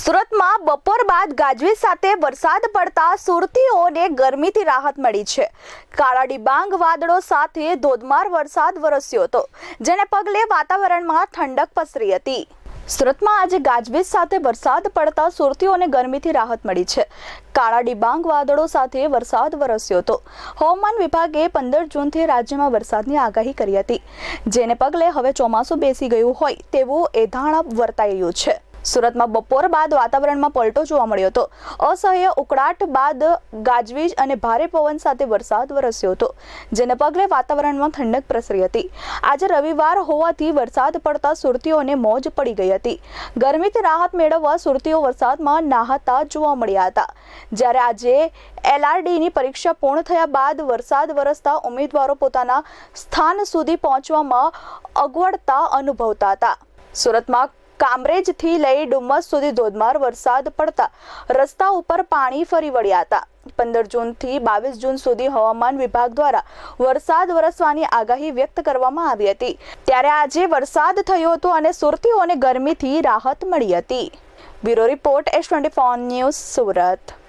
સુરતમાં બપોર બાદ ગાજવીજ સાથે વરસાદ પડતા સુરતીઓને ગરમીથી રાહત મળી છે. કાળા ડિબાંગ વાદળો સાથે ધોધમાર વરસાદ વરસ્યો હતો, જેને પગલે વાતાવરણમાં ઠંડક પસરી હતી. સુરતમાં આજે ગાજવીજ સાથે વરસાદ પડતા સુરતીઓને ગરમીથી રાહત મળી છે. કાળા ડિબાંગ વાદળો સાથે વરસાદ વરસ્યો હતો. હવામાન વિભાગે પંદર જૂનથી રાજ્યમાં વરસાદની આગાહી કરી હતી, જેને પગલે હવે ચોમાસું બેસી ગયું હોય તેવું એધાણ વર્તાઈ રહ્યું છે. સુરતમાં બપોર બાદ વાતાવરણમાં પલટો જોવા મળ્યો હતો. અસહ્ય ઉકળાટ બાદ ગાજવીજ અને ભારે પવન સાથે વરસાદ વરસ્યો હતો, જેને પગલે વાતાવરણમાં ઠંડક પ્રસરી હતી. આજે રવિવાર હોવાથી વરસાદ પડતા સુરતીઓને મોજ પડી ગઈ હતી. ગરમીથી રાહત મેળવવા સુરતીઓ વરસાદમાં નાહતા જોવા મળ્યા હતા. જ્યારે આજે એલઆરડીની પરીક્ષા પૂર્ણ થયા બાદ વરસાદ વરસતા ઉમેદવારો પોતાના સ્થાન સુધી પહોંચવામાં અગવડતા અનુભવતા હતા. સુરતમાં કામરેજથી લઈ ડુમ્મસ સુધી ધોધમાર વરસાદ પડતા રસ્તા ઉપર પાણી ફરી વળ્યા હતા. પંદર જૂનથી બાવીસ જૂન સુધી હવામાન વિભાગ દ્વારા વરસાદ વરસવાની આગાહી વ્યક્ત કરવામાં આવી હતી. ત્યારે આજે વરસાદ થયો હતો અને સુરતીઓને ગરમીથી રાહત મળી હતી. Bureau report S twenty news Surat.